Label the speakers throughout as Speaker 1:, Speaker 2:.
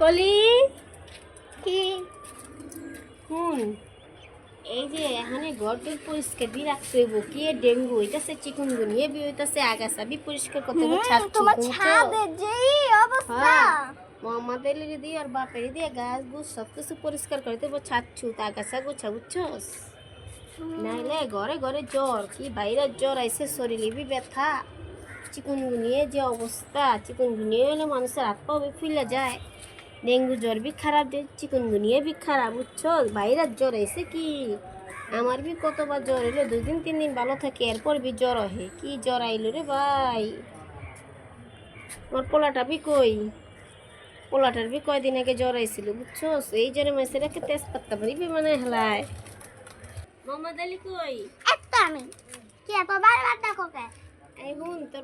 Speaker 1: কলি?
Speaker 2: কি?
Speaker 1: হুন এই যে এখানে ঘরটর পরিষ্কার দিয়ে রাখতে হইব। কি ডেঙ্গু? হইতাছে চিকুনগুনিয়া বি হইতাছে আগাছা। বি পরিষ্কার করতে হবে ছাদ
Speaker 2: তোমার ছাদে যেই অবস্থা।
Speaker 1: মোহাম্মদ আলীর দিয়ে আর বাপের দিয়ে গাছ গুছ সব কিছু পরিষ্কার করতে হবে ছাদ ছুত আগাছা গোছা বুঝছস? নাইলে ঘরে ঘরে জ্বর কি বাইরে জ্বর আইসে শরীরে বি ব্যথা। চিকুনগুনিয়ে যে অবস্থা চিকুনগুনিয়ে হলে মানুষের হাত পা ফুলে যায়। ডেঙ্গু জ্বর বি খারাপ দে চিকুনগুনিয়ে বি খারাপ, বুঝছ? বাইরে জ্বর আইসে কি? আমার বি কতবার জ্বর এলো দুই দিন তিন দিন ভালো থাকে, এরপর বি জ্বর আহে কি জ্বর আইলো রে ভাই? আমার পোলাটা বি কই? পোলাটার বি কয়দিন আগে জ্বর আইছিল, বুঝছ? এই জ্বরে মাসে রেখে তেজপাত্তা বাড়ি বি মানে হেলায়। মোহাম্মদ আলী কই?
Speaker 2: এত আমি। কি এত বারবার দেখো কে?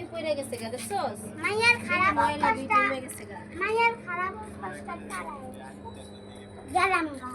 Speaker 1: বি পড়ে গেছে গা দেখছস?
Speaker 2: মাইয়ার খারাপ
Speaker 1: অবস্থা
Speaker 2: মাইয়ার খারাপ অবস্থা তারা গেলাম গা।